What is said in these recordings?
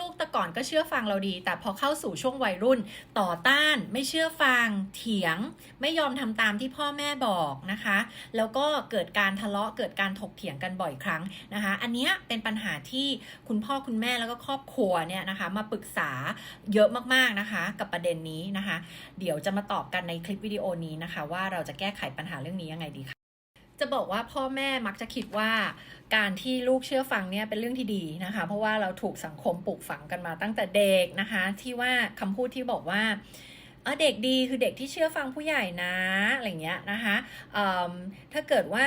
ลูกๆแต่ก่อนก็เชื่อฟังเราดี แต่พอเข้าสู่ช่วงวัยรุ่น ต่อต้านไม่เชื่อฟัง เถียง ไม่ยอมทำตามที่พ่อแม่บอกนะคะ แล้วก็เกิดการทะเลาะเกิดการถกเถียงกันบ่อยครั้งนะคะ อันนี้เป็นปัญหาที่คุณพ่อคุณแม่แล้วก็ครอบครัวเนี่ยนะคะมาปรึกษาเยอะมากๆนะคะ กับประเด็นนี้นะคะ เดี๋ยวจะมาตอบกันในคลิปวิดีโอนี้นะคะ ว่าเราจะแก้ไขปัญหาเรื่องนี้ยังไงดีค่ะ จะบอกว่าพ่อแม่มักจะคิดว่าการที่ลูกเชื่อฟังเนี่ยเป็นเรื่องที่ดีนะคะ เพราะว่าเราถูกสังคมปลูกฝังกันมาตั้งแต่เด็กนะคะ ที่ว่าคำพูดที่บอกว่าเเด็กดีคือเด็กที่เชื่อฟังผู้ใหญ่นะอะไรเงี้ยนะคะถ้าเกิดว่า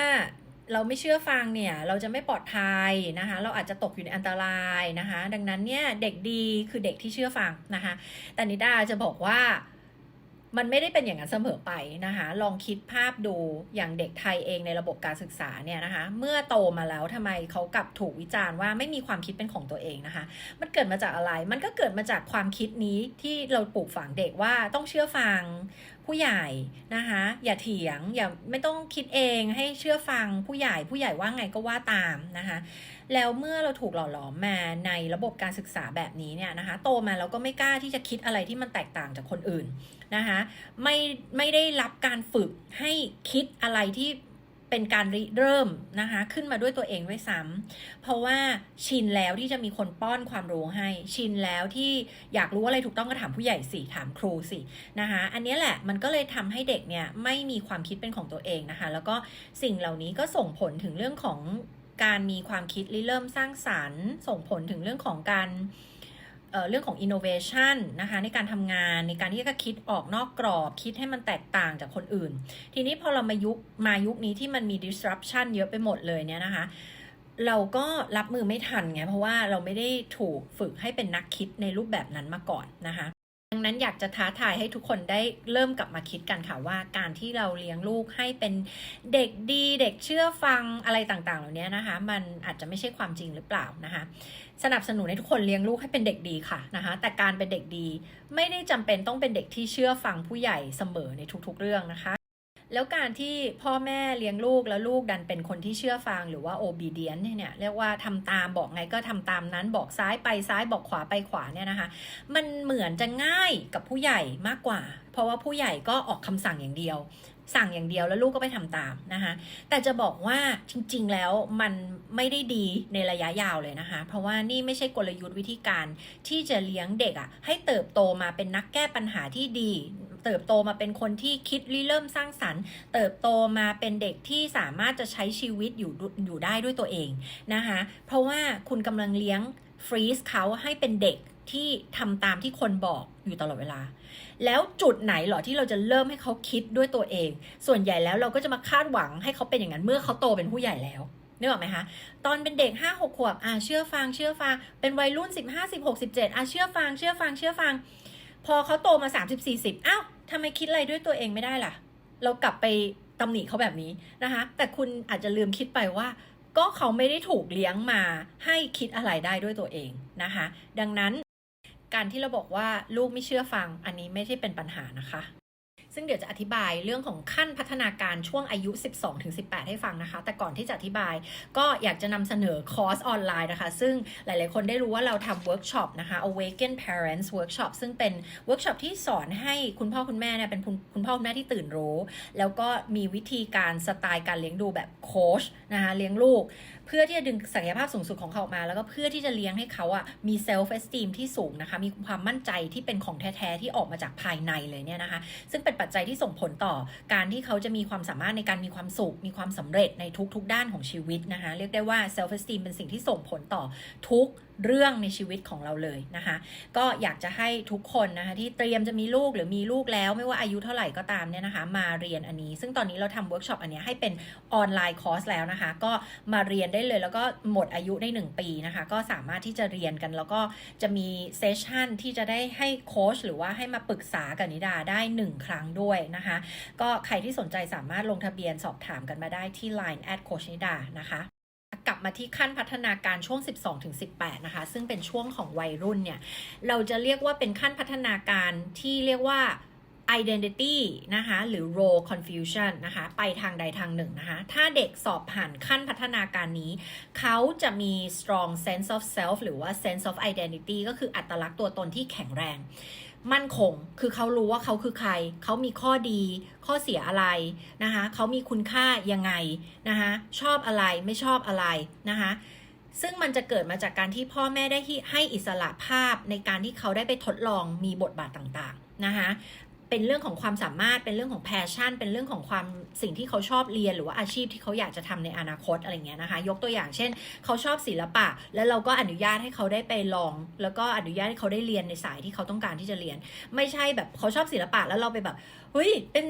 เราไม่เชื่อฟังเนี่ยเราจะไม่ปลอดภัยนะคะ เราอาจจะตกอยู่ในอันตรายนะคะ ดังนั้นเนี่ยเด็กดีคือเด็กที่เชื่อฟังนะคะแต่นิดาจะบอกว่า มันไม่ได้เป็นอย่างนั้นเสมอไปนะคะ ลองคิดภาพดูอย่างเด็กไทยเองในระบบการศึกษาเนี่ยนะคะ เมื่อโตมาแล้วทำไมเขากลับถูกวิจารณ์ว่าไม่มีความคิดเป็นของตัวเองนะคะ มันเกิดมาจากอะไร มันก็เกิดมาจากความคิดนี้ที่เราปลูกฝังเด็กว่าต้องเชื่อฟังผู้ใหญ่นะคะ อย่าเถียงอย่าไม่ต้องคิดเองให้เชื่อฟังผู้ใหญ่ผู้ใหญ่ว่าไงก็ว่าตามนะคะ แล้วเมื่อเราถูกหล่อหลอมมาในระบบการศึกษาแบบนี้เนี่ยนะคะ โตมาแล้วก็ไม่กล้าที่จะคิดอะไรที่มันแตกต่างจากคนอื่นนะคะไม่ไม่ได้รับการฝึกให้คิดอะไรที่เป็นการริเริ่มนะคะขึ้นมาด้วยตัวเองด้วยซ้ำเพราะว่าชินแล้วที่จะมีคนป้อนความรู้ให้ชินแล้วที่อยากรู้อะไรถูกต้องก็ถามผู้ใหญ่สิถามครูสินะคะอันนี้แหละมันก็เลยทำให้เด็กเนี่ยไม่มีความคิดเป็นของตัวเองนะคะ แล้วก็สิ่งเหล่านี้ก็ส่งผลถึงเรื่องของ การมีความคิดริเริ่มสร้างสารรค์ ส่งผลถึงเรื่องของการเเรื่องของ innovation นะคะในการทำงานในการที่จะคิดออกนอกกรอบคิดให้มันแตกต่างจากคนอื่น ทีนี้พอเรามายุคมายุคนี้ที่มันมี disruption เยอะไปหมดเลยเนี่ยนะคะเราก็รับมือไม่ทันไงเพราะว่าเราไม่ได้ถูกฝึกให้เป็นนักคิดในรูปแบบนั้นมาก่อนนะคะ ดังนั้นอยากจะท้าทายให้ทุกคนได้เริ่มกลับมาคิดกันค่ะว่าการที่เราเลี้ยงลูกให้เป็นเด็กดีเด็กเชื่อฟังอะไรต่างๆ เหล่านี้นะคะ มันอาจจะไม่ใช่ความจริงหรือเปล่านะคะ สนับสนุนให้ทุกคนเลี้ยงลูกให้เป็นเด็กดีค่ะนะคะ แต่การเป็นเด็กดีไม่ได้จำเป็นต้องเป็นเด็กที่เชื่อฟังผู้ใหญ่เสมอในทุกๆเรื่องนะคะ แล้วการที่พ่อแม่เลี้ยงลูกแล้วลูกดันเป็นคนที่เชื่อฟังหรือว่า obedient เนี่ยเรียกว่าทำตามบอกไงก็ทำตามนั้นบอกซ้ายไปซ้ายบอกขวาไปขวาเนี่ยนะคะ มันเหมือนจะง่ายกับผู้ใหญ่มากกว่า เพราะว่าผู้ใหญ่ก็ออกคำสั่งอย่างเดียว สั่งอย่างเดียวแล้วลูกก็ไปทำตามนะคะแต่จะบอกว่าจริงๆแล้วมันไม่ได้ดีในระยะยาวเลยนะคะ เพราะว่านี่ไม่ใช่กลยุทธ์วิธีการที่จะเลี้ยงเด็กอะ่ะให้เติบโตมาเป็นนักแก้ปัญหาที่ดี เติบโตมาเป็นคนที่คิดริเริ่มสร้างสรรค์ เติบโตมาเป็นเด็กที่สามารถจะใช้ชีวิตอยู่อยู่ได้ด้วยตัวเองนะคะเพราะว่าคุณกำลังเลี้ยงฟรีซเขาให้เป็นเด็กที่ทำตามที่คนบอกอยู่ตลอดเวลา แล้วจุดไหนเหรอที่เราจะเริ่มให้เขาคิดด้วยตัวเอง ส่วนใหญ่แล้วเราก็จะมาคาดหวังให้เขาเป็นอย่างนั้นเมื่อเขาโตเป็นผู้ใหญ่แล้วนึกออกไหมคะ ตอนเป็นเด็ก5้าหกขวบ อ่าเชื่อฟัง เชื่อฟัง เป็นวัยรุ่น 15 16 17 อ่าเชื่อฟัง เชื่อฟัง เชื่อฟัง พอเขาโตมา 30 40 อ้าว ทำไมคิดอะไรด้วยตัวเองไม่ได้ล่ะ เรากลับไปตำหนิเขาแบบนี้นะคะ แต่คุณอาจจะลืมคิดไปว่า ก็เขาไม่ได้ถูกเลี้ยงมาให้คิดอะไรได้ด้วยตัวเองนะคะ ดังนั้นการที่เราบอกว่าลูกไม่เชื่อฟังอันนี้ไม่ใช่เป็นปัญหานะคะ ซึ่งเดี๋ยวจะอธิบายเรื่องของขั้นพัฒนาการช่วงอายุ 12-18 ให้ฟังนะคะ แต่ก่อนที่จะอธิบายก็อยากจะนำเสนอคอร์สออนไลน์นะคะ ซึ่งหลายๆ คนได้รู้ว่าเราทำเวิร์กช็อปนะคะ Awaken Parents Workshop ซึ่งเป็นเวิร์กช็อปที่สอนให้คุณพ่อคุณแม่เนี่ยเป็นคุณคุณพ่อคุณแม่ที่ตื่นรู้ แล้วก็มีวิธีการสไตล์การเลี้ยงดูแบบโค้ชนะคะเลี้ยงลูก เพื่อที่จะดึงศักยภาพสูงสุดของเขาออกมา แล้วก็เพื่อที่จะเลี้ยงให้เขาอะมีเซลฟ์เอสติมที่สูงนะคะมีความมั่นใจที่เป็นของแท้ๆที่ออกมาจากภายในเลยเนี่ยนะคะ ซึ่งเป็นปัจจัยที่ส่งผลต่อการที่เขาจะมีความสามารถในการมีความสุข มีความสำเร็จในทุกๆ ด้านของชีวิตนะคะ เรียกได้ว่าเซลฟ์เอสติมเป็นสิ่งที่ส่งผลต่อทุก เรื่องในชีวิตของเราเลยนะคะ ก็อยากจะให้ทุกคนนะคะที่เตรียมจะมีลูกหรือมีลูกแล้ว ไม่ว่าอายุเท่าไหร่ก็ตามเนี่ยนะคะ มาเรียนอันนี้ ซึ่งตอนนี้เราทำเวิร์กช็อปอันนี้ให้เป็นออนไลน์คอร์สแล้วนะคะ ก็มาเรียนได้เลยแล้วก็หมดอายุได้ 1 ปีนะคะ ก็สามารถที่จะเรียนกัน แล้วก็จะมีเซสชั่นที่จะได้ให้โค้ชหรือว่าให้มาปรึกษากับนิดาได้ 1 ครั้งด้วยนะคะ ก็ใครที่สนใจสามารถลงทะเบียนสอบถามกันมาได้ที่ Line แอดโคชนิดานะคะ กลับมาที่ขั้นพัฒนาการช่วง 12-18 นะคะ ซึ่งเป็นช่วงของวัยรุ่นเนี่ย เราจะเรียกว่าเป็นขั้นพัฒนาการที่เรียกว่า identity นะคะ หรือ role confusion นะคะ ไปทางใดทางหนึ่งนะคะ ถ้าเด็กสอบผ่านขั้นพัฒนาการนี้ เขาจะมี strong sense of self หรือว่า sense of identity ก็คืออัตลักษณ์ตัวตนที่แข็งแรง มั่นคง คือเขารู้ว่าเขาคือใคร เขามีข้อดี ข้อเสียอะไรนะคะเขามีคุณค่ายังไงนะคะชอบอะไรไม่ชอบอะไรนะคะซึ่งมันจะเกิดมาจากการที่พ่อแม่ได้ให้อิสระภาพในการที่เขาได้ไปทดลองมีบทบาทต่างๆนะคะ เป็นเรื่องของความสามารถเป็นเรื่องของแพชชั่น เป็นเรื่องของความสิ่งที่เขาชอบเรียนหรือว่าอาชีพที่เขาอยากจะทำในอนาคตอะไรเงี้ยนะคะ ยกตัวอย่างเช่น เขาชอบศิลปะ แล้วเราก็อนุญาตให้เขาได้ไปลอง แล้วก็อนุญาตให้เขาได้เรียนในสายที่เขาต้องการที่จะเรียน ไม่ใช่แบบเขาชอบศิลปะแล้วเราไปแบบเฮ้ยเป็น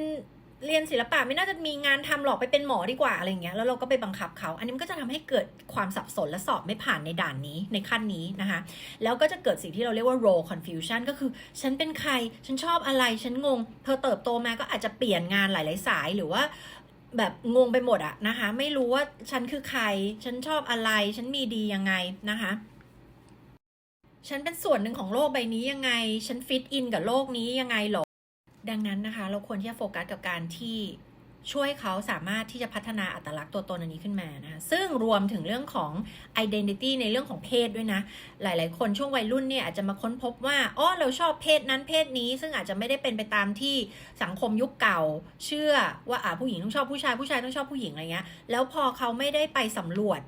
เรียนศิลปะไม่น่าจะมีงานทำหรอกไปเป็นหมอดีกว่าอะไรเงี้ยแล้วเราก็ไปบังคับเขา อันนี้มันก็จะทำให้เกิดความสับสนและสอบไม่ผ่านในด่านนี้ในขั้นนี้นะคะแล้วก็จะเกิดสิ่งที่เราเรียกว่า role confusion ก็คือ ฉันเป็นใคร ฉันชอบอะไรฉันงง เธอเติบโตมาก็อาจจะเปลี่ยนงานหลาย ๆ สายหรือว่าแบบงงไปหมดอะนะคะ ไม่รู้ว่าฉันคือใคร ฉันชอบอะไร ฉันมีดียังไงนะคะ ฉันเป็นส่วนหนึ่งของโลกใบนี้ยังไง ฉันฟิตอินกับโลกนี้ยังไงหรอ ดังนั้นนะคะ เราควรที่จะโฟกัสกับการที่ช่วยเขาสามารถที่จะพัฒนาอัตลักษณ์ตัวตนอันนี้ขึ้นมานะซึ่งรวมถึงเรื่องของ identity ในเรื่องของเพศด้วยนะ หลาย ๆ คนช่วงวัยรุ่นเนี่ยอาจจะมาค้นพบว่าอ๋อเราชอบเพศนั้นเพศนี้ ซึ่งอาจจะไม่ได้เป็นไปตามที่สังคมยุคเก่า เชื่อว่าอ่าผู้หญิงต้องชอบผู้ชายผู้ชายต้องชอบผู้หญิงอะไรเงี้ย แล้วพอเขาไม่ได้ไปสำรวจ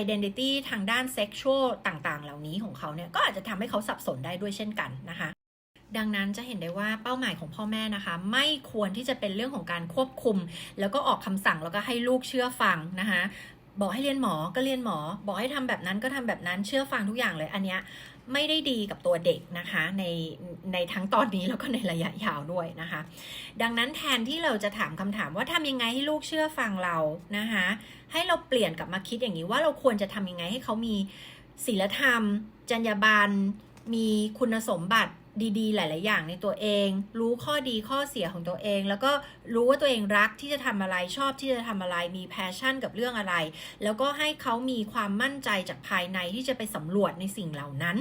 identity ทางด้าน sexual ต่าง ๆ เหล่านี้ของเขาเนี่ยก็อาจจะทำให้เขาสับสนได้ด้วยเช่นกันนะคะ ดังนั้นจะเห็นได้ว่าเป้าหมายของพ่อแม่นะคะ ไม่ควรที่จะเป็นเรื่องของการควบคุม แล้วก็ออกคำสั่งแล้วก็ให้ลูกเชื่อฟังนะคะบอกให้เรียนหมอก็เรียนหมอ บอกให้ทำแบบนั้นก็ทำแบบนั้นเชื่อฟังทุกอย่างเลยอันเนี้ยไม่ได้ดีกับตัวเด็กนะคะในในทั้งตอนนี้แล้วก็ในระยะยาวด้วยนะคะ ดังนั้นแทนที่เราจะถามคำถามว่าทำยังไงให้ลูกเชื่อฟังเรานะคะให้เราเปลี่ยนกลับมาคิดอย่างนี้ว่าเราควรจะทำยังไงให้เขามีศีลธรรม จรรยาบรรณมีคุณสมบัติ ดีๆ หลาย ๆ อย่างในตัวเอง รู้ข้อดีข้อเสียของตัวเอง แล้วก็รู้ว่าตัวเองรักที่จะทำอะไรชอบที่จะทำอะไรมีแพชชั่นกับเรื่องอะไร แล้วก็ให้เขามีความมั่นใจจากภายในที่จะไปสำรวจในสิ่งเหล่านั้น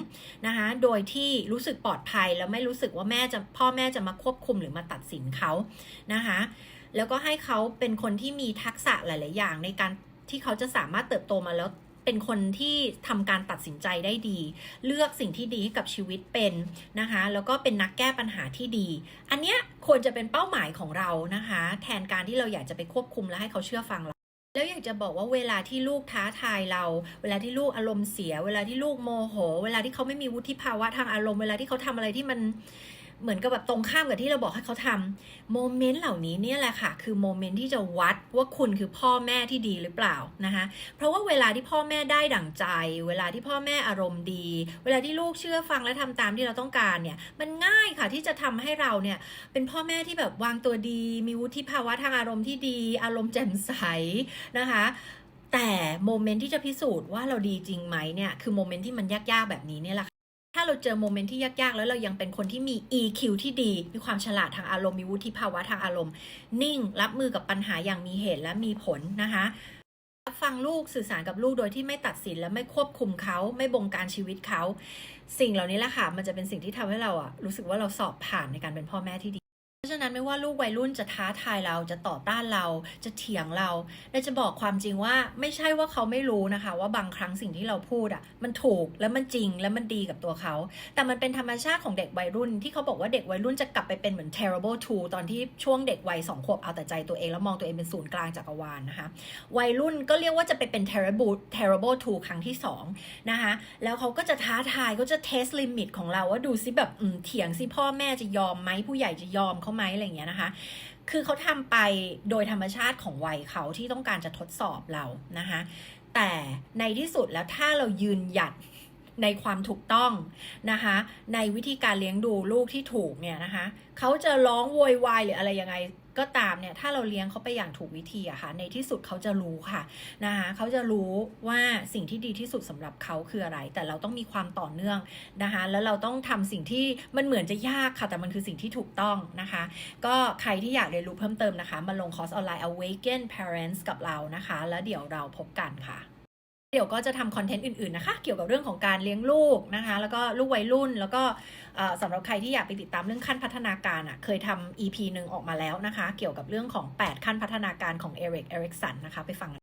นะคะโดยที่รู้สึกปลอดภัยแล้วไม่รู้สึกว่าแม่จะพ่อแม่จะมาควบคุมหรือมาตัดสินเขานะคะแล้วก็ให้เขาเป็นคนที่มีทักษะหลาย ๆ อย่างในการที่เขาจะสามารถเติบโตมาแล้ว เป็นคนที่ทำการตัดสินใจได้ดี เลือกสิ่งที่ดีให้กับชีวิตเป็นนะคะ แล้วก็เป็นนักแก้ปัญหาที่ดี อันเนี้ยควรจะเป็นเป้าหมายของเรานะคะ แทนการที่เราอยากจะไปควบคุมและให้เขาเชื่อฟังเราแล้วอยากจะบอกว่าเวลาที่ลูกท้าทายเรา เวลาที่ลูกอารมณ์เสีย เวลาที่ลูกโมโห เวลาที่เขาไม่มีวุฒิภาวะทางอารมณ์ เวลาที่เขาทำอะไรที่มัน เหมือนกับแบบตรงข้ามกับที่เราบอกให้เขาทำโมเมนต์เหล่านี้เนี่ยแหละค่ะ คือโมเมนต์ที่จะวัดว่าคุณคือพ่อแม่ที่ดีหรือเปล่านะคะเพราะว่าเวลาที่พ่อแม่ได้ดั่งใจ เวลาที่พ่อแม่อารมณ์ดี เวลาที่ลูกเชื่อฟังและทำตามที่เราต้องการเนี่ยมันง่ายค่ะที่จะทำให้เราเนี่ยเป็นพ่อแม่ที่แบบวางตัวดี มีวุฒิภาวะทางอารมณ์ที่ดี อารมณ์แจ่มใสนะคะแต่โมเมนต์ที่จะพิสูจน์ว่าเราดีจริงไหมเนี่ยคือโมเมนต์ที่มันยากๆแบบนี้เนี่ยแหละ ถ้าเราเจอโมเมนต์ที่ยากๆ แล้วเรายังเป็นคนที่มี EQ ที่ดี มีความฉลาดทางอารมณ์ มีวุฒิภาวะทางอารมณ์ นิ่ง รับมือกับปัญหาอย่างมีเหตุและมีผลนะคะรับฟังลูกสื่อสารกับลูกโดยที่ไม่ตัดสินและไม่ควบคุมเขาไม่บงการชีวิตเขา สิ่งเหล่านี้แหละค่ะมันจะเป็นสิ่งที่ทำให้เราอะรู้สึกว่าเราสอบผ่านในการเป็นพ่อแม่ที่ดี ราะฉะนั้นไม่ว่าลูกวัยรุ่นจะท้าทายเราจะต่อต้านเราจะเถียงเราเราจะบอกความจริงว่าไม่ใช่ว่าเขาไม่รู้นะคะ ว่าบางครั้งสิ่งที่เราพูดอะ มันถูกและมันจริงและมันดีกับตัวเขา แต่มันเป็นธรรมชาติของเด็กวัยรุ่น ที่เขาบอกว่าเด็กวัยรุ่นจะกลับไปเป็นเหมือน terrible two ตอนที่ช่วงเด็กวัยสองขวบเอาแต่ใจตัวเองแล้วมองตัวเองเป็นศูนย์กลางจักรวาลนะคะ วัยรุ่นก็เรียกว่าจะไปเป็น terrible terrible two ครั้งที่สองนะคะแล้วเขาก็จะท้าทายก็จะ test limit ของเราว่าดูซิแบบเถียงซิพ่อแม่จะยอมไหมผู้ใหญ่จะยอมเขาไหมอะไรเงี้ยนะคะ คือเขาทำไปโดยธรรมชาติของวัยเขาที่ต้องการจะทดสอบเรานะคะ แต่ในที่สุดแล้วถ้าเรายืนหยัด ในความถูกต้องนะคะ ในวิธีการเลี้ยงดูลูกที่ถูกเนี่ยนะคะเขาจะร้องโวยวายหรืออะไรยังไงก็ตามเนี่ยถ้าเราเลี้ยงเขาไปอย่างถูกวิธีอะค่ะ ในที่สุดเขาจะรู้ค่ะนะคะเขาจะรู้ว่าสิ่งที่ดีที่สุดสำหรับเขาคืออะไร แต่เราต้องมีความต่อเนื่องนะคะ แล้วเราต้องทำสิ่งที่มันเหมือนจะยากค่ะ แต่มันคือสิ่งที่ถูกต้องนะคะ ก็ใครที่อยากเรียนรู้เพิ่มเติมนะคะ มาลงคอร์สออนไลน์ Awaken Parents กับเรานะคะ แล้วเดี๋ยวเราพบกันค่ะ เดี๋ยวก็จะทำคอนเทนต์อื่นๆนะคะ เกี่ยวกับเรื่องของการเลี้ยงลูกนะคะ แล้วก็ลูกวัยรุ่น แล้วก็สำหรับใครที่อยากไปติดตามเรื่องขั้นพัฒนาการอะ เคยทำ EP หนึ่งออกมาแล้วนะคะ เกี่ยวกับเรื่องของ 8 ขั้นพัฒนาการของเอริกเอริกสันนะคะ ไปฟัง